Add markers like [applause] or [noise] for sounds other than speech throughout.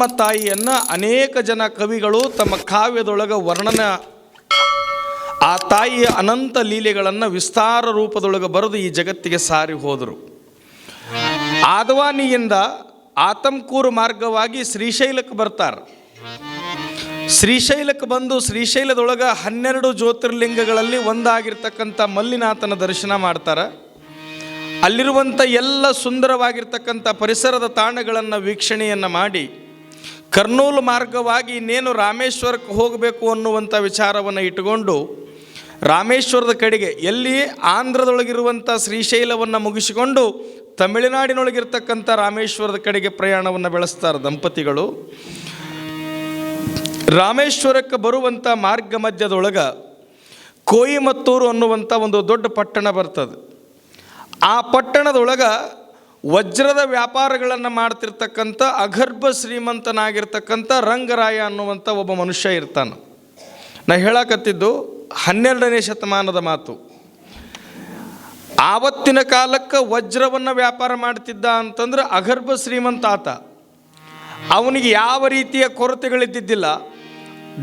ನಮ್ಮ ತಾಯಿಯನ್ನು ಅನೇಕ ಜನ ಕವಿಗಳು ತಮ್ಮ ಕಾವ್ಯದೊಳಗೆ ವರ್ಣನ, ಆ ತಾಯಿಯ ಅನಂತ ಲೀಲೆಗಳನ್ನು ವಿಸ್ತಾರ ರೂಪದೊಳಗೆ ಬರೆದು ಈ ಜಗತ್ತಿಗೆ ಸಾರಿ ಹೋದರು. ಆದವಾನಿಯಿಂದ ಆತಂಕೂರು ಮಾರ್ಗವಾಗಿ ಶ್ರೀಶೈಲಕ್ಕೆ ಬರ್ತಾರೆ. ಶ್ರೀಶೈಲಕ್ಕೆ ಬಂದು ಶ್ರೀಶೈಲದೊಳಗೆ ಹನ್ನೆರಡು ಜ್ಯೋತಿರ್ಲಿಂಗಗಳಲ್ಲಿ ಒಂದಾಗಿರ್ತಕ್ಕಂಥ ಮಲ್ಲಿನಾಥನ ದರ್ಶನ ಮಾಡ್ತಾರೆ. ಅಲ್ಲಿರುವಂಥ ಎಲ್ಲ ಸುಂದರವಾಗಿರ್ತಕ್ಕಂಥ ಪರಿಸರದ ತಾಣಗಳನ್ನು ವೀಕ್ಷಣೆಯನ್ನು ಮಾಡಿ ಕರ್ನೂಲು ಮಾರ್ಗವಾಗಿ ಇನ್ನೇನು ರಾಮೇಶ್ವರಕ್ಕೆ ಹೋಗಬೇಕು ಅನ್ನುವಂಥ ವಿಚಾರವನ್ನು ಇಟ್ಟುಕೊಂಡು ರಾಮೇಶ್ವರದ ಕಡೆಗೆ ಎಲ್ಲಿ ಆಂಧ್ರದೊಳಗಿರುವಂಥ ಶ್ರೀಶೈಲವನ್ನು ಮುಗಿಸಿಕೊಂಡು ತಮಿಳುನಾಡಿನೊಳಗಿರ್ತಕ್ಕಂಥ ರಾಮೇಶ್ವರದ ಕಡೆಗೆ ಪ್ರಯಾಣವನ್ನು ಬೆಳೆಸ್ತಾರೆ ದಂಪತಿಗಳು. ರಾಮೇಶ್ವರಕ್ಕೆ ಬರುವಂಥ ಮಾರ್ಗ ಮಧ್ಯದೊಳಗೆ ಕೋಯಿಮತ್ತೂರು ಅನ್ನುವಂಥ ಒಂದು ದೊಡ್ಡ ಪಟ್ಟಣ ಬರ್ತದೆ. ಆ ಪಟ್ಟಣದೊಳಗೆ ವಜ್ರದ ವ್ಯಾಪಾರಗಳನ್ನು ಮಾಡ್ತಿರ್ತಕ್ಕಂಥ ಅಗರ್ಭ ಶ್ರೀಮಂತನಾಗಿರ್ತಕ್ಕಂಥ ರಂಗರಾಯ ಅನ್ನುವಂಥ ಒಬ್ಬ ಮನುಷ್ಯ ಇರ್ತಾನೆ. ನಾ ಹೇಳಕತ್ತಿದ್ದು ಹನ್ನೆರಡನೇ ಶತಮಾನದ ಮಾತು. ಆವತ್ತಿನ ಕಾಲಕ್ಕೆ ವಜ್ರವನ್ನು ವ್ಯಾಪಾರ ಮಾಡ್ತಿದ್ದ ಅಂತಂದ್ರೆ ಅಗರ್ಭ ಶ್ರೀಮಂತ ಆತ. ಅವನಿಗೆ ಯಾವ ರೀತಿಯ ಕೊರತೆಗಳಿದ್ದಿದ್ದಿಲ್ಲ.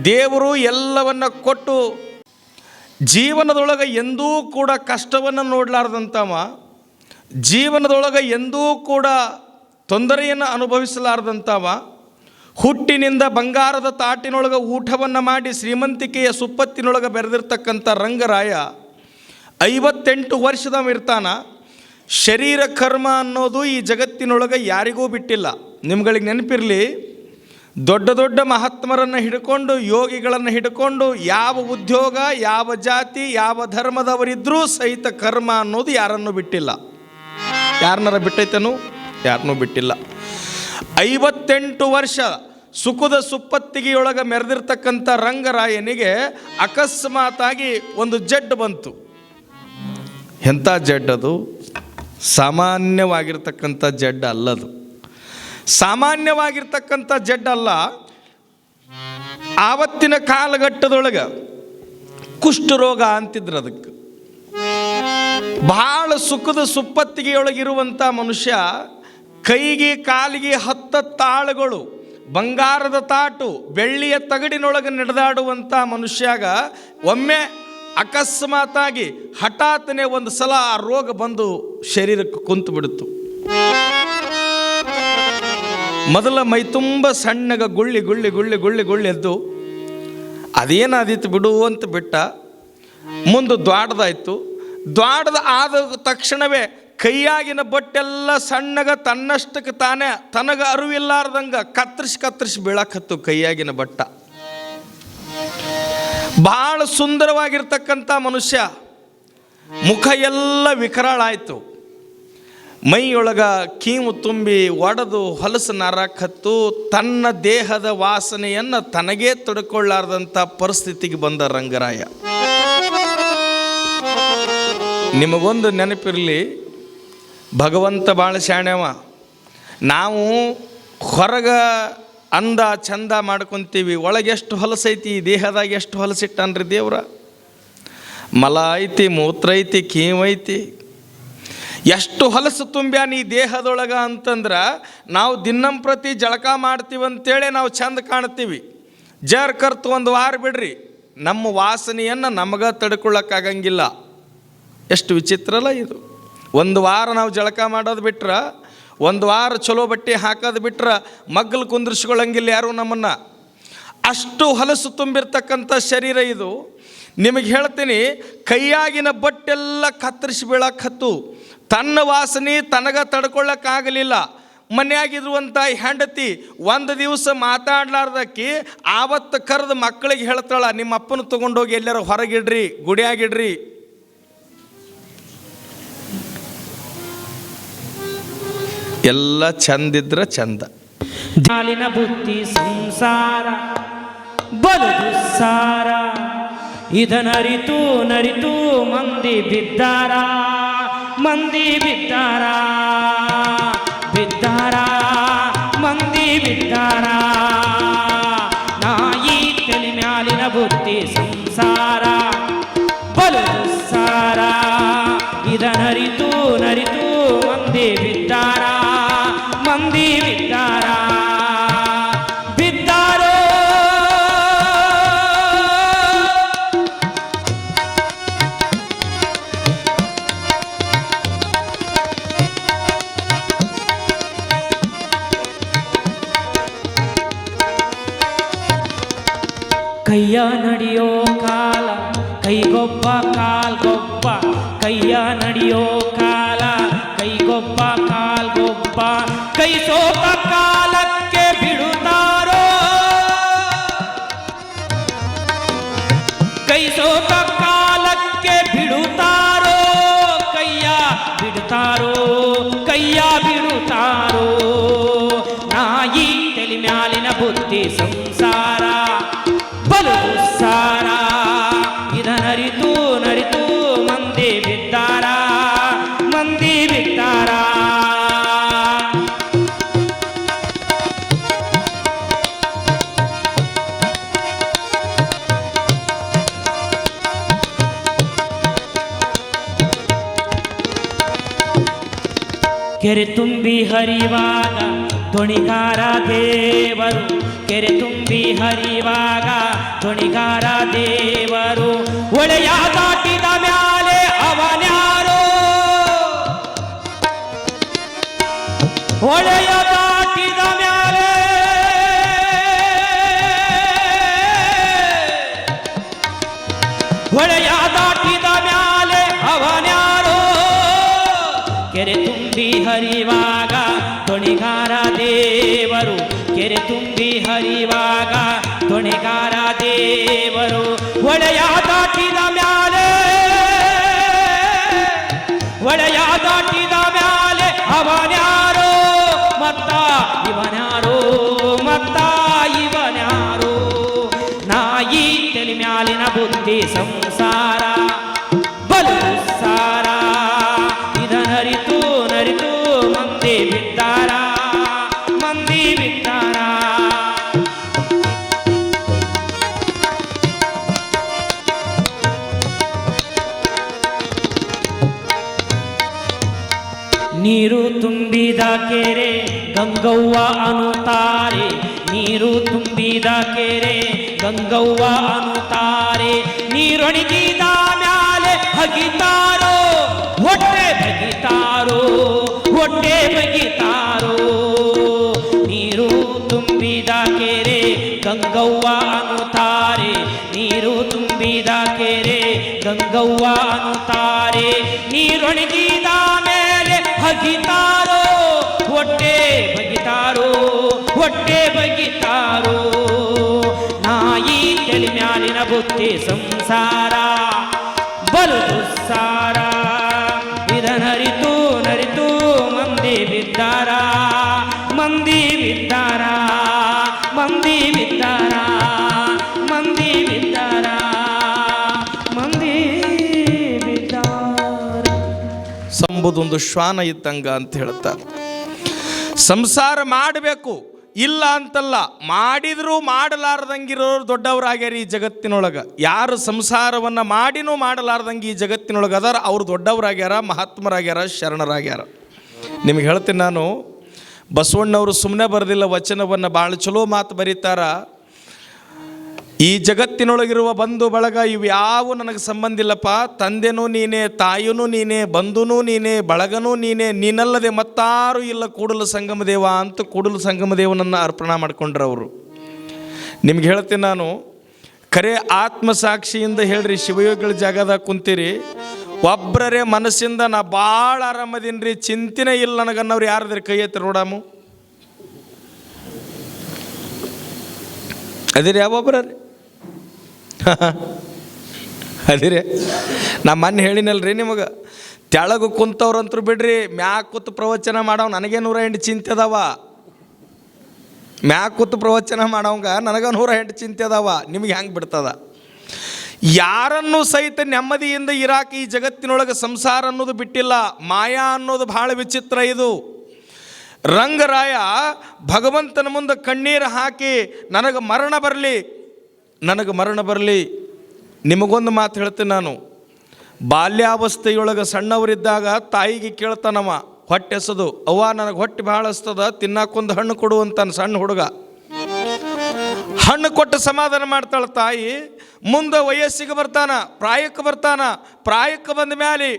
ದೇವರು ಎಲ್ಲವನ್ನ ಕೊಟ್ಟು ಜೀವನದೊಳಗೆ ಎಂದೂ ಕೂಡ ಕಷ್ಟವನ್ನು ನೋಡಲಾರ್ದಂಥವ ಜೀವನದೊಳಗೆ ಎಂದೂ ಕೂಡ ತೊಂದರೆಯನ್ನು ಅನುಭವಿಸಲಾರದಂಥವ, ಹುಟ್ಟಿನಿಂದ ಬಂಗಾರದ ತಾಟಿನೊಳಗೆ ಊಟವನ್ನು ಮಾಡಿ ಶ್ರೀಮಂತಿಕೆಯ ಸುಪ್ಪತ್ತಿನೊಳಗೆ ಬೆರೆದಿರ್ತಕ್ಕಂಥ ರಂಗರಾಯ ಐವತ್ತೆಂಟು ವರ್ಷದವ ಇರ್ತಾನ. ಶರೀರ ಕರ್ಮ ಅನ್ನೋದು ಈ ಜಗತ್ತಿನೊಳಗೆ ಯಾರಿಗೂ ಬಿಟ್ಟಿಲ್ಲ. ನಿಮ್ಗಳಿಗೆ ನೆನಪಿರಲಿ, ದೊಡ್ಡ ದೊಡ್ಡ ಮಹಾತ್ಮರನ್ನು ಹಿಡ್ಕೊಂಡು, ಯೋಗಿಗಳನ್ನು ಹಿಡ್ಕೊಂಡು ಯಾವ ಉದ್ಯೋಗ, ಯಾವ ಜಾತಿ, ಯಾವ ಧರ್ಮದವರಿದ್ದರೂ ಸಹಿತ ಕರ್ಮ ಅನ್ನೋದು ಯಾರನ್ನು ಬಿಟ್ಟಿಲ್ಲ. ಯಾರನ್ನಾರ ಬಿಟ್ಟೈತೇನು? ಯಾರನ್ನೂ ಬಿಟ್ಟಿಲ್ಲ. ಐವತ್ತೆಂಟು ವರ್ಷ ಸುಖದ ಸುಪ್ಪತ್ತಿಗೆಯೊಳಗೆ ಮೆರೆದಿರ್ತಕ್ಕಂಥ ರಂಗರಾಯನಿಗೆ ಅಕಸ್ಮಾತಾಗಿ ಒಂದು ಜಡ್ ಬಂತು. ಎಂಥ ಜಡ್ ಅದು? ಸಾಮಾನ್ಯವಾಗಿರ್ತಕ್ಕಂಥ ಜಡ್ ಅಲ್ಲದು. ಸಾಮಾನ್ಯವಾಗಿರ್ತಕ್ಕಂಥ ಜಡ್ ಅಲ್ಲ, ಆವತ್ತಿನ ಕಾಲಘಟ್ಟದೊಳಗೆ ಕುಷ್ಠರೋಗ ಅಂತಿದ್ರು ಅದಕ್ಕೆ. ಬಹಳ ಸುಖದ ಸುಪ್ಪತ್ತಿಗೆಯೊಳಗಿರುವಂಥ ಮನುಷ್ಯ ಕೈಗೆ ಕಾಲಿಗೆ ಹತ್ತ ತಾಳುಗಳು, ಬಂಗಾರದ ತಾಟು, ಬೆಳ್ಳಿಯ ತಗಡಿನೊಳಗೆ ನಡೆದಾಡುವಂಥ ಮನುಷ್ಯಾಗ ಒಮ್ಮೆ ಅಕಸ್ಮಾತಾಗಿ ಹಠಾತ್ನೇ ಒಂದು ಸಲ ಆ ರೋಗ ಬಂದು ಶರೀರಕ್ಕೆ ಕುಂತು ಬಿಡುತ್ತು ಮೊದಲ ಮೈ ತುಂಬ ಸಣ್ಣಗ ಗುಳ್ಳಿ ಗುಳ್ಳಿ ಗುಳ್ಳಿ ಗುಳ್ಳಿ ಗುಳ್ಳಿ ಎದ್ದು ಅದೇನಾದೀತು ಬಿಡು ಅಂತ ಬಿಟ್ಟ. ಮುಂದೆ ದ್ವಾಡದಾಯ್ತು. ದ್ವಾಡದ ಆದ ತಕ್ಷಣವೇ ಕೈಯಾಗಿನ ಬಟ್ಟೆಲ್ಲ ಸಣ್ಣಗ ತನ್ನಷ್ಟಕ್ಕೆ ತಾನೇ, ತನಗ ಅರಿವಿಲ್ಲಾರ್ದಂಗ ಕತ್ತರಿಸಿ ಕತ್ತರಿಸಿ ಬೀಳಕತ್ತು ಕೈಯಾಗಿನ ಬಟ್ಟ. ಭಾಳ ಸುಂದರವಾಗಿರ್ತಕ್ಕಂಥ ಮನುಷ್ಯ, ಮುಖ ಎಲ್ಲ ವಿಕರಾಳಾಯಿತು. ಮೈಯೊಳಗ ಕೀಮು ತುಂಬಿ ಒಡೆದು ಹೊಲಸು ನರಕತ್ತು, ತನ್ನ ದೇಹದ ವಾಸನೆಯನ್ನು ತನಗೇ ತಡ್ಕೊಳ್ಳಾರ್ದಂಥ ಪರಿಸ್ಥಿತಿಗೆ ಬಂದ ರಂಗರಾಯ. ನಿಮಗೊಂದು ನೆನಪಿರಲಿ, ಭಗವಂತ ಭಾಳ ಶಾಣ್ಯವ ನಾವು ಹೊರಗ ಅಂದ ಚಂದ ಮಾಡ್ಕೊತೀವಿ ಒಳಗೆಷ್ಟು ಹೊಲಸೈತಿ ದೇಹದಾಗ ಎಷ್ಟು ಹೊಲಸಿಟ್ಟನ್ರಿ ದೇವ್ರ? ಮಲ ಐತಿ, ಮೂತ್ರ ಐತಿ ಕೀವೈತಿ ಎಷ್ಟು ಹೊಲಸು ತುಂಬ್ಯಾನ ಈ ದೇಹದೊಳಗ ಅಂತಂದ್ರೆ, ನಾವು ದಿನಂಪ್ರತಿ ಜಳಕ ಮಾಡ್ತೀವಿ ಅಂತೇಳಿ ನಾವು ಚಂದ ಕಾಣ್ತೀವಿ. ಜರ್ ಕರ್ತು ಒಂದು ವಾರ ಬಿಡ್ರಿ, ನಮ್ಮ ವಾಸನೆಯನ್ನು ನಮಗೆ ತಡ್ಕೊಳ್ಳೋಕ್ಕಾಗಂಗಿಲ್ಲ ಎಷ್ಟು ವಿಚಿತ್ರಲ್ಲ ಇದು. ಒಂದು ವಾರ ನಾವು ಜಳಕ ಮಾಡೋದು ಬಿಟ್ರೆ, ಒಂದು ವಾರ ಚಲೋ ಬಟ್ಟೆ ಹಾಕೋದು ಬಿಟ್ರೆ ಮಗ್ಗಲು ಕುಂದ್ರಿಸ್ಕೊಳ್ಳಂಗಿಲ್ಲ ಯಾರು ನಮ್ಮನ್ನು. ಅಷ್ಟು ಹೊಲಸು ತುಂಬಿರ್ತಕ್ಕಂಥ ಶರೀರ ಇದು. ನಿಮಗೆ ಹೇಳ್ತೀನಿ, ಕೈಯಾಗಿನ ಬಟ್ಟೆಲ್ಲ ಕತ್ತರಿಸಿ ಬೀಳಕ್ಕತ್ತು ತನ್ನ ವಾಸನೆ ತನಗ ತಡ್ಕೊಳ್ಳೋಕ್ಕಾಗಲಿಲ್ಲ ಮನೆಯಾಗಿರುವಂಥ ಹೆಂಡತಿ ಒಂದು ದಿವಸ ಮಾತಾಡ್ಲಾರ್ದಕ್ಕಿ ಆವತ್ತು ಕರೆದು ಮಕ್ಕಳಿಗೆ ಹೇಳ್ತಾಳ ನಿಮ್ಮ ಅಪ್ಪನ ತೊಗೊಂಡೋಗಿ ಎಲ್ಲರೂ ಹೊರಗಿಡ್ರಿ, ಗುಡಿಯಾಗಿಡ್ರಿ. ಎಲ್ಲ ಚಂದಿದ್ರ ಚಂದ. ಜಾಲಿನ ಬುದ್ಧಿ ಸಂಸಾರ ಬದುಕು ಸಾರ ಇದನರಿತು ನರಿತು ಮಂದಿ ಬಿದ್ದಾರ? ಮಂದಿ ಬಿದ್ದಾರ? ನಡೆಯೋ ಕಾಲ ಕೈಗೊಬ್ಬ ಕಾಲ್ಗೊಬ್ಬ ಕೈಯ ನಡೆಯೋ ಕಾಲ ಕೈಗೊಬ್ಬ ಕಾಲ್ಗೊಬ್ಬ ಕೈ ಸೋತ ಕೆರೆ ತುಂಬಿ ಹರಿವಾಗ ದೊಣಿಗಾರ ದೇವರು. ಕೆರೆ ತುಂಬಿ ಹರಿವಾಗ ದೊಣಿಗಾರ ದೇವರು. ಒಳೆಯ ದಾಟಿದ ಮ್ಯಾಲೆ ಅವನ್ಯಾರೋ. ಒಳೆಯ ದಾಟಿದ ಮ್ಯಾಲೆ. ಹೊಳೆಯ ಹರಿವಾಗ ತೊಣಿಗಾರ ದೇವರು, ಕೆರೆ ತುಂಬಿ ಹರಿವಾಗ ದೊಣಿಗಾರ ದೇವರು ಒಳೆಯ ದಾಟಿದ ಮ್ಯಾಲೆ ಒಳೆಯ ದಾಟಿದ ಮ್ಯಾಲೆ, ಅವನ್ಯಾರೋ ಮತ್ತ, ಇವನ್ಯಾರೋ ಮತ್ತ, ಇವನ್ಯಾರೋ ನಾಯಿ ತಲೆ ಮ್ಯಾಲಿನ ಬುದ್ಧಿ ಸಂಸಾರ. ತುಂಬಿದ ಕೆರೆ, ಗಂಗವ್ವ ಅನ್ನುತ್ತಾರೆ. ನೀರು ತುಂಬಿದ ಕೆರೆ, ಗಂಗವ್ವ ಅನ್ನುತ್ತಾರೆ. ನೀರೊಣಗಿದ ಮ್ಯಾಲೆ ಹಗಿತಾರೋ, ಹೊಟ್ಟೆ ಬಗಿತಾರೋ ಹೊಟ್ಟೆ ಬಗಿತಾರೋ. ನೀರು ತುಂಬಿದ ಕೆರೆ, ಗಂಗವ್ವ ಅನ್ನುತ್ತಾರೆ. ನೀರು ತುಂಬಿದ ಕೆರೆ, ಗಂಗವ್ವ ಅನ್ನುತ್ತಾರೆ. ನೀರೊಣಗಿದ ಮೇಲೆ ಹಗಿತಾರೋ ಹೊಟ್ಟೆ ಬಗಿತಾರೋ ಹೊಟ್ಟೆ ಬಗಿತಾರೋ? ನಾಯಿ ತಲೆ ಮ್ಯಾಲಿನ ಬುತ್ತಿ ಸಂಸಾರ, ಬಲು ದುಸ್ಸಾರ. ಇದನರಿತು ನರಿತು ಮಂದಿ ಬಿದ್ದಾರ ಮಂದಿ ಬಿದ್ದಾರ ಮಂದಿ ಬಿದ್ದಾರ ಮಂದಿ ಬಿದ್ದಾರ, ಮಂದಿ ಸಂಬುದೊಂದು ಶ್ವಾನ ಇದ್ದಂಗ ಅಂತ ಹೇಳ್ತಾರೆ. ಸಂಸಾರ ಮಾಡಬೇಕು. ಇಲ್ಲ ಅಂತಲ್ಲ, ಮಾಡಿದರೂ ಮಾಡಲಾರ್ದಂಗಿರೋರು ದೊಡ್ಡವರಾಗ್ಯಾರ ಈ ಜಗತ್ತಿನೊಳಗೆ. ಯಾರು ಸಂಸಾರವನ್ನು ಮಾಡಿನೂ ಮಾಡಲಾರ್ದಂಗೆ ಈ ಜಗತ್ತಿನೊಳಗೆ ಅದಾರ, ಅವ್ರು ದೊಡ್ಡವರಾಗ್ಯಾರ, ಮಹಾತ್ಮರಾಗ್ಯಾರ, ಶರಣರಾಗ್ಯಾರ. ನಿಮಗೆ ಹೇಳ್ತೀನಿ ನಾನು, ಬಸವಣ್ಣವರು ಸುಮ್ಮನೆ ಬರೆದಿಲ್ಲ ವಚನವನ್ನು ಭಾಳ ಚಲೋ ಮಾತು ಬರೀತಾರ. ಈ ಜಗತ್ತಿನೊಳಗಿರುವ ಬಂಧು ಬಳಗ ಇವ್ಯಾವು ಯಾವ ನನಗೆ ಸಂಬಂಧಿಲ್ಲಪ್ಪ ತಂದೆನೂ ನೀನೇ, ತಾಯಿನೂ ನೀನೇ, ಬಂಧುನೂ ನೀನೇ, ಬಳಗನೂ ನೀನೇ, ನೀನಲ್ಲದೆ ಮತ್ತಾರು ಇಲ್ಲ ಕೂಡಲು ಸಂಗಮದೇವ ಅಂತ ಕೂಡಲು ಸಂಗಮದೇವನನ್ನು ಅರ್ಪಣೆ ಮಾಡ್ಕೊಂಡ್ರು ಅವರು. ನಿಮ್ಗೆ ಹೇಳ್ತೀನಿ ನಾನು, ಕರೆ ಆತ್ಮಸಾಕ್ಷಿಯಿಂದ ಹೇಳ್ರಿ, ಶಿವಯೋಗಿಗಳ ಜಾಗದಾಗ ಕುಂತೀರಿ. ಒಬ್ಬರೇ ಮನಸ್ಸಿಂದ ನಾ ಭಾಳ ಆರಾಮದೀನಿ ರೀ, ಚಿಂತೆನೇ ಇಲ್ಲ ನನಗನ್ನವ್ರು ಯಾರದ್ರಿ ಕೈ ಎತ್ತಿ ನೋಡಾಮು ಅದಿರಿ ಯಾವೊಬ್ಬರ ರೀ [laughs] ಅದಿರಿ. ನಾ ಮೊನ್ನೆ ರೀ ನಿಮಗೆ, ತೆಳಗೆ ಕುಂತವ್ರಂತರು ಬಿಡ್ರಿ ಮ್ಯಾಕ್ ಕೂತು ಪ್ರವಚನ ಮಾಡವ್, ನನಗೆ ನೂರ ಎಂಟು ಚಿಂತೆ ಅದಾವ. ಮ್ಯಾಕ್ ಕೂತು ಪ್ರವಚನ ಮಾಡವಂಗ, ನನಗೆ ನೂರ ಎಂಟು ಚಿಂತೆ ಅದಾವ, ನಿಮಗೆ ಹೆಂಗೆ ಬಿಡ್ತದ? ಯಾರನ್ನು ಸಹಿತ ನೆಮ್ಮದಿಯಿಂದ ಇರಾಕ ಈ ಜಗತ್ತಿನೊಳಗೆ ಸಂಸಾರ ಅನ್ನೋದು ಬಿಟ್ಟಿಲ್ಲ, ಮಾಯಾ ಅನ್ನೋದು ಭಾಳ ವಿಚಿತ್ರ ಇದು. ರಂಗರಾಯ ಭಗವಂತನ ಮುಂದೆ ಕಣ್ಣೀರು ಹಾಕಿ, ನನಗೆ ಮರಣ ಬರಲಿ ನನಗೆ ಮರಣ ಬರಲಿ. ನಿಮಗೊಂದು ಮಾತು ಹೇಳ್ತೀನಿ ನಾನು. ಬಾಲ್ಯಾವಸ್ಥೆಯೊಳಗೆ ಸಣ್ಣವರಿದ್ದಾಗ ತಾಯಿಗೆ ಕೇಳ್ತಾನವ ಹೊಟ್ಟೆ ಎಸದು ಅವ್ವ ನನಗೆ ಹೊಟ್ಟೆ ಭಾಳ ಹಸ್ತದ ತಿನ್ನಾಕೊಂದು ಹಣ್ಣು ಕೊಡು ಅಂತಾನೆ ಸಣ್ಣ ಹುಡುಗ. ಹಣ್ಣು ಕೊಟ್ಟು ಸಮಾಧಾನ ಮಾಡ್ತಾಳೆ ತಾಯಿ. ಮುಂದೆ ವಯಸ್ಸಿಗೆ ಬರ್ತಾನ, ಪ್ರಾಯಕ್ಕೆ ಬರ್ತಾನ. ಪ್ರಾಯಕ್ಕೆ ಬಂದ ಮ್ಯಾಲೆ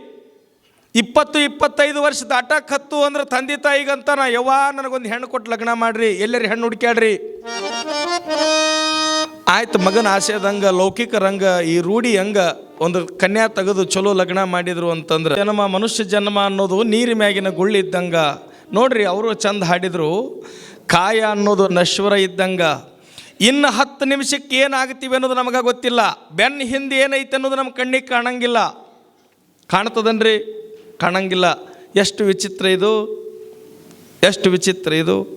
ಇಪ್ಪತ್ತು, ಇಪ್ಪತ್ತೈದು ವರ್ಷದ ದಾಟಕ್ಕೆ ಹತ್ತು ಅಂದ್ರೆ ತಂದೆ ತಾಯಿಗಂತಾನ, ಯವ್ವ ನನಗೊಂದು ಹೆಣ್ಣು ಕೊಟ್ಟು ಲಗ್ನ ಮಾಡ್ರಿ, ಎಲ್ಲರಿ ಹೆಣ್ಣು ಹುಡುಕ್ಯಾಡ್ರಿ. ಆಯ್ತು ಮಗನ ಆಸೆದಂಗ ಲೌಕಿಕ ರಂಗ, ಈ ರೂಢಿ ಹಂಗ ಒಂದು ಕನ್ಯಾ ತೆಗೆದು ಚಲೋ ಲಗ್ನ ಮಾಡಿದ್ರು ಅಂತಂದ್ರೆ, ಜನ್ಮ, ಮನುಷ್ಯ ಜನ್ಮ ಅನ್ನೋದು ನೀರಿ ಮ್ಯಾಗಿನ ಗುಳ್ಳಿ ಇದ್ದಂಗ. ನೋಡ್ರಿ, ಅವರು ಚಂದ ಹಾಡಿದ್ರು, ಕಾಯ ಅನ್ನೋದು ನಶ್ವರ ಇದ್ದಂಗ. ಇನ್ನು ಹತ್ತು ನಿಮಿಷಕ್ಕೆ ಏನಾಗ್ತೀವಿ ಅನ್ನೋದು ನಮಗೆ ಗೊತ್ತಿಲ್ಲ. ಬೆನ್ನ ಹಿಂದೆ ಏನೈತೆ ಅನ್ನೋದು ನಮ್ಮ ಕಣ್ಣಿಗೆ ಕಾಣಂಗಿಲ್ಲ. ಕಾಣ್ತದನ್ರಿ? ಕಾಣಂಗಿಲ್ಲ. ಎಷ್ಟು ವಿಚಿತ್ರ ಇದು? ಎಷ್ಟು ವಿಚಿತ್ರ ಇದು?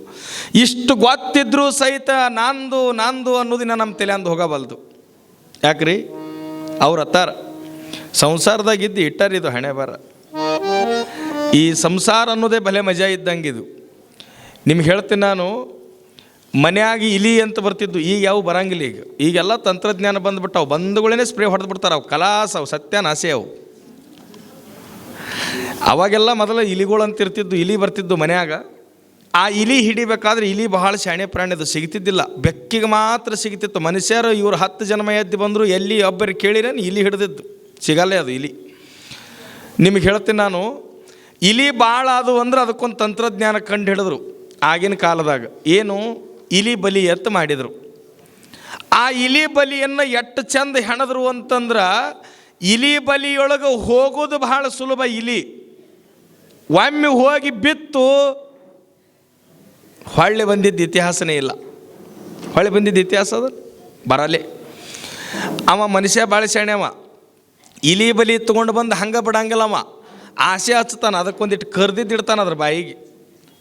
ಇಷ್ಟು ಗೊತ್ತಿದ್ರೂ ಸಹಿತ ನಾಂದು ನಾಂದು ಅನ್ನೋದಿನ ನಮ್ಮ ತಲೆ ಅಂದು ಹೋಗಬಲ್ದು ಯಾಕ್ರಿ? ಅವ್ರ ಅತ್ತಾರ ಸಂಸಾರದಾಗಿದ್ದು ಇಟ್ಟಾರಿದು ಹಣೆ ಬರ ಈ ಸಂಸಾರ ಅನ್ನೋದೇ ಬಲೆ ಮಜಾ ಇದ್ದಂಗಿದು ನಿಮ್ಗೆ ಹೇಳ್ತೀನಿ ನಾನು, ಮನೆಯಾಗಿ ಇಲಿ ಅಂತ ಬರ್ತಿದ್ದು, ಈಗ ಯಾವ ಬರಂಗಿಲ್ಲ ಈಗ. ಈಗೆಲ್ಲ ತಂತ್ರಜ್ಞಾನ ಬಂದ್ಬಿಟ್ಟವು ಬಂದುಗಳೇ ಸ್ಪ್ರೇ ಹೊಡೆದು ಬಿಡ್ತಾರೆ ಅವು. ಕಲಾಸ ಅವು, ಸತ್ಯನಾಸೆ ಅವು. ಅವಾಗೆಲ್ಲ ಮೊದಲು ಇಲಿಗಳು ಅಂತ ಇರ್ತಿದ್ದು ಇಲಿ ಬರ್ತಿದ್ದು ಮನ್ಯಾಗ. ಆ ಇಲಿ ಹಿಡಿಬೇಕಾದ್ರೆ ಇಲಿ ಬಹಳ ಶಾಣೆ ಪ್ರಾಣಿ ಅದು ಸಿಗ್ತಿದ್ದಿಲ್ಲ. ಬೆಕ್ಕಿಗೆ ಮಾತ್ರ ಸಿಗ್ತಿತ್ತು. ಮನುಷ್ಯರು ಇವರು ಹತ್ತು ಜನ್ಮ ಎದ್ದು ಬಂದರು ಎಲ್ಲಿ ಒಬ್ಬರು ಕೇಳಿರೇನು ಇಲಿ ಹಿಡಿದಿದ್ದು. ಸಿಗಲ್ಲೇ ಅದು ಇಲಿ. ನಿಮಗೆ ಹೇಳ್ತೀನಿ ನಾನು, ಇಲಿ ಭಾಳ ಅದು ಅಂದ್ರೆ ಅದಕ್ಕೊಂದು ತಂತ್ರಜ್ಞಾನ ಕಂಡು ಹಿಡಿದ್ರು ಆಗಿನ ಕಾಲದಾಗ. ಏನು? ಇಲಿ ಬಲಿ ಎತ್ತು ಮಾಡಿದರು. ಆ ಇಲಿ ಬಲಿಯನ್ನು ಎಷ್ಟು ಚಂದ ಹೆಣದ್ರು ಅಂತಂದ್ರೆ ಇಲಿ ಬಲಿಯೊಳಗೆ ಹೋಗೋದು ಬಹಳ ಸುಲಭ ಇಲಿ. ಒಮ್ಮೆ ಹೋಗಿ ಬಿತ್ತು ಹೊಳ್ಳಿ ಬಂದಿದ್ದ ಇತಿಹಾಸನೇ ಇಲ್ಲ. ಹೊಳ್ಳಿ ಬಂದಿದ್ದ ಇತಿಹಾಸ ಅದು? ಬರಲೇ. ಅವ ಮನುಷ್ಯ ಭಾಳ ಶಾಣೆವ ಇಲಿ ಬಲಿ ತೊಗೊಂಡು ಬಂದು ಹಂಗೆ ಬಿಡಂಗಿಲ್ಲ ಅವ. ಆಸೆ ಹಚ್ತಾನ ಅದಕ್ಕೊಂದಿಟ್ಟು ಕರ್ದಿದ್ದು ಇಡ್ತಾನ ಅದ್ರ ಬಾಯಿಗೆ.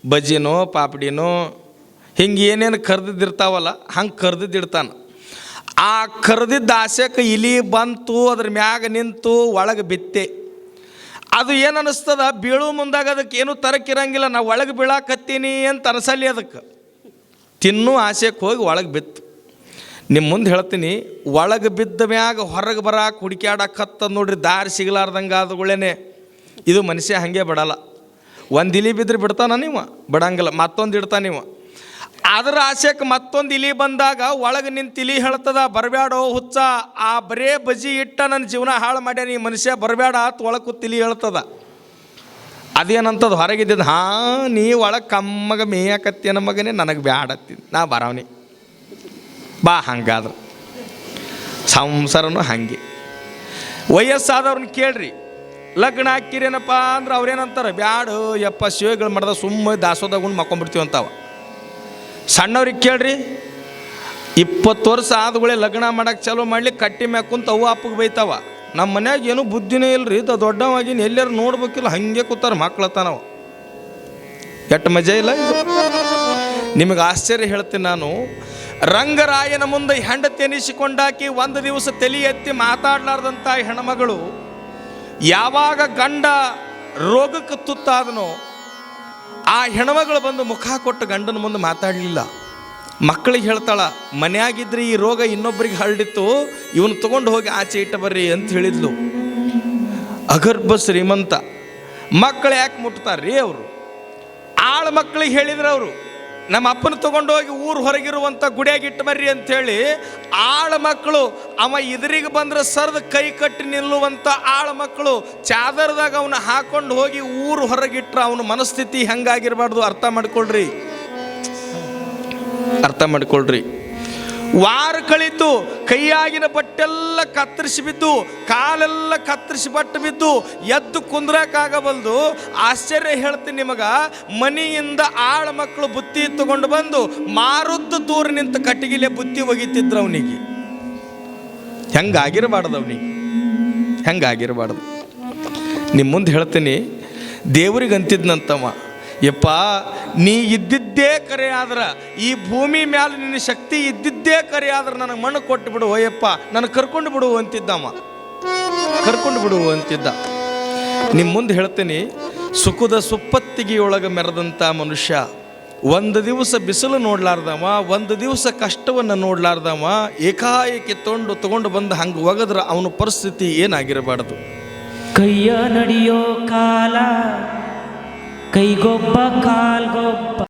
ಬಜ್ಜಿನೋ ಪಾಪಡಿನೋ, ಹಿಂಗೆ ಏನೇನು ಕರ್ದಿದ್ದಿರ್ತಾವಲ್ಲ, ಹಂಗೆ ಕರ್ದಿದ್ದಿಡ್ತಾನೆ. ಆ ಕರ್ದಿದ್ದ ಆಸೆಕ್ಕೆ ಇಲಿ ಬಂತು, ಅದ್ರ ಮ್ಯಾಗ ನಿಂತು, ಒಳಗೆ ಬಿತ್ತೆ. ಅದು ಏನು ಅನ್ನಿಸ್ತದ ಬೀಳು ಮುಂದಾಗ ಅದಕ್ಕೆ ಏನೂ ತರಕಿರಂಗಿಲ್ಲ ನಾ ಒಳಗೆ ಬೀಳಾಕತ್ತೀನಿ ಅಂತ ಅನಿಸಲಿ ಅದಕ್ಕೆ. ತಿನ್ನೂ ಆಸೆಕ್ಕೆ ಹೋಗಿ ಒಳಗೆ ಬಿತ್ತು. ನಿಮ್ಮ ಮುಂದೆ ಹೇಳ್ತೀನಿ, ಒಳಗೆ ಬಿದ್ದ ಮ್ಯಾಗ ಹೊರಗೆ ಬರಾಕೆ ಹುಡುಕ್ಯಾಡಕತ್ತ ನೋಡ್ರಿ, ದಾರಿ ಸಿಗಲಾರ್ದಂಗೆ ಆದಗಳೇನೆ ಇದು ಮನುಷ್ಯ ಹಾಗೆ ಬಿಡಲ್ಲ. ಒಂದು ಇಲಿ ಬಿದ್ದರೆ ಬಿಡ್ತಾನ ನೀವು? ಬಿಡಂಗಿಲ್ಲ. ಮತ್ತೊಂದು ಇಡ್ತಾನ ನೀವು? ಅದ್ರ ಆಸೆಕ್ಕೆ ಮತ್ತೊಂದು ಇಲಿ ಬಂದಾಗ ಒಳಗೆ ನಿಂತು ಇಲಿ ಹೇಳ್ತದ ಬರಬೇಡೋ ಹುಚ್ಚ, ಆ ಬರೇ ಬಜಿ ಇಟ್ಟ ನನ್ನ ಜೀವನ ಹಾಳು ಮಾಡ್ಯಾನ, ಈ ಮನುಷ್ಯ ಬರಬೇಡ ಅಂತ ಒಳಗೆ ಕೂತ್ ಇಲಿ ಹೇಳ್ತದ. ಅದೇನಂತದ ಹೊರಗಿದ್ದಿದ್ದು ಹಾಂ, ನೀ ಒಳಗೆ ಕಮ್ಮಗ ಮೇಯಕತ್ತೇನ ಮಗನೇ, ನನಗೆ ಬ್ಯಾಡತ್ತಿ ನಾ ಬರವನಿ. ಬಾ, ಹಂಗಾದ್ರೆ. ಸಂಸಾರನು ಹಾಗೆ. ವಯಸ್ಸಾದವ್ರನ್ನ ಕೇಳ್ರಿ, ಲಗ್ನ ಹಾಕಿರೇನಪ್ಪ ಅಂದ್ರೆ ಅವ್ರೇನಂತಾರೆ, ಬ್ಯಾಡು ಯಪ್ಪ ಶಿವಗಳು ಮಾಡ್ದ ಸುಮ್ಮ ದಾಸೋದಾಗುಂಡು ಮಕ್ಕೊಂಬಿಡ್ತೀವಿ ಅಂತಾವ ಸಣ್ಣವ್ರಿಗೆ ಕೇಳ್ರಿ. ಇಪ್ಪತ್ತು ವರ್ಷ ಆದಗಳೇ ಲಗ್ನ ಮಾಡಕ್ಕೆ ಚಾಲೂ ಮಾಡ್ಲಿಕ್ಕೆ ಕಟ್ಟಿ ಮ್ಯಾಗ ಕುಂತ ಅವ್ವ ಅಪ್ಪಗೆ ಬೈತಾವ. ನಮ್ಮ ಮನ್ಯಾಗ ಏನೂ ಬುದ್ಧಿನೇ ಇಲ್ರಿ ದ ದೊಡ್ಡವಾಗಿನ ಎಲ್ಲಾರು ನೋಡ್ಬೇಕಿಲ್ಲ, ಹಾಗೆ ಕೂತಾರ ಮಕ್ಳತ್ತಾನವ ಎಟ್ಟು ಮಜಾ ಇಲ್ಲ ಇದು. ನಿಮಗೆ ಆಶ್ಚರ್ಯ ಹೇಳ್ತೀನಿ ನಾನು. ರಂಗರಾಯನ ಮುಂದೆ ಹೆಂಡತಿ ಎನಿಸಿಕೊಂಡಾಕಿ ಒಂದು ದಿವಸ ತಲೆ ಎತ್ತಿ ಮಾತಾಡ್ಲಾರ್ದಂಥ ಹೆಣ್ಮಗಳು ಯಾವಾಗ ಗಂಡ ರೋಗಕ್ಕೆ ತುತ್ತಾದನೋ ಆ ಹೆಣ್ಮಗಳು ಬಂದು ಮುಖ ಕೊಟ್ಟು ಗಂಡನ ಮುಂದೆ ಮಾತಾಡಲಿಲ್ಲ. ಮಕ್ಕಳಿಗೆ ಹೇಳ್ತಾಳ, ಮನೆಯಾಗಿದ್ರೆ ಈ ರೋಗ ಇನ್ನೊಬ್ಬರಿಗೆ ಹರಡಿತ್ತು, ಇವನು ತಗೊಂಡು ಹೋಗಿ ಆಚೆ ಇಟ್ಟ ಬರ್ರಿ ಅಂತ ಹೇಳಿದ್ಲು. ಅಗರ್ಭ ಶ್ರೀಮಂತ. ಮಕ್ಕಳು ಯಾಕೆ ಮುಟ್ತಾರ್ರಿ ಅವರು? ಆಳು ಮಕ್ಕಳಿಗೆ ಹೇಳಿದ್ರು ಅವರು. ನಮ್ಮ ಅಪ್ಪನ ತಗೊಂಡೋಗಿ ಊರು ಹೊರಗಿರುವಂಥ ಗುಡಿಯಾಗಿಟ್ಟು ಬರ್ರಿ ಅಂಥೇಳಿ ಆಳ ಮಕ್ಕಳು, ಅವ ಇದರಿಗೆ ಬಂದ್ರೆ ಸರ್ದು ಕೈ ಕಟ್ಟಿ ನಿಲ್ಲುವಂಥ ಆಳ ಮಕ್ಕಳು ಚಾದರ್ದಾಗ ಅವನ್ನ ಹಾಕೊಂಡು ಹೋಗಿ ಊರು ಹೊರಗಿಟ್ರೆ ಅವನ ಮನಸ್ಥಿತಿ ಹೆಂಗಾಗಿರ್ಬಾರ್ದು ಅರ್ಥ ಮಾಡ್ಕೊಳ್ರಿ. ಅರ್ಥ ಮಾಡ್ಕೊಳ್ರಿ. ವಾರ ಕಳಿತು ಕೈಯಾಗಿನ ಬಟ್ಟೆಲ್ಲ ಕತ್ತರಿಸಿ ಬಿದ್ದು ಕಾಲೆಲ್ಲ ಕತ್ತರಿಸಿ ಬಟ್ಟು ಬಿದ್ದು, ಎದ್ದು ಕುಂದ್ರಕ್ಕಾಗಬಲ್ದು. ಆಶ್ಚರ್ಯ ಹೇಳ್ತೀನಿ ನಿಮಗ, ಮನೆಯಿಂದ ಆಳ ಮಕ್ಕಳು ಬುತ್ತಿ ತಗೊಂಡು ಬಂದು ಮಾರುದ್ದು ದೂರ ನಿಂತ ಕಟ್ಟಿಗೆಲೆ ಬುತ್ತಿ ಒಗಿತಿದ್ರು ಅವನಿಗೆ. ಹೆಂಗಾಗಿರಬಾರ್ದು ಅವನಿಗೆ. ಹೆಂಗಾಗಿರಬಾರ್ದು. ನಿಮ್ಮ ಮುಂದೆ ಹೇಳ್ತೀನಿ ದೇವ್ರಿಗೆ ಅಂತಿದ್ನಂತವ ಯಪ್ಪ ನೀ ಇದ್ದಿದ್ದೇ ಕರೆ ಆದ್ರೆ, ಈ ಭೂಮಿ ಮ್ಯಾಲೆ ನಿನ್ನ ಶಕ್ತಿ ಇದ್ದಿದ್ದೇ ಕರೆ ಆದ್ರೆ ನನಗೆ ಮಣ್ಣು ಕೊಟ್ಟು ಬಿಡು ಓಯಪ್ಪ ನನಗೆ ಕರ್ಕೊಂಡು ಬಿಡು ಅಂತಿದ್ದಮ್ಮ ಕರ್ಕೊಂಡು ಬಿಡು ಅಂತಿದ್ದ. ನಿಮ್ಮ ಮುಂದೆ ಹೇಳ್ತೀನಿ, ಸುಖದ ಸುಪ್ಪತ್ತಿಗೆಯೊಳಗೆ ಮೆರೆದಂಥ ಮನುಷ್ಯ, ಒಂದು ದಿವಸ ಬಿಸಿಲು ನೋಡ್ಲಾರ್ದವ, ಒಂದು ದಿವಸ ಕಷ್ಟವನ್ನು ನೋಡ್ಲಾರ್ದವ, ಏಕಾಏಕಿ ತೊಂಡು ತಗೊಂಡು ಬಂದು ಹಂಗೆ ಒಗದ್ರೆ ಅವನ ಪರಿಸ್ಥಿತಿ ಏನಾಗಿರಬಾರ್ದು? ಕೈಯ ನಡೆಯೋ ಕಾಲ ಕೈಗೊಬ್ಬ ಕಾಲ್ಗೊಬ್ಬ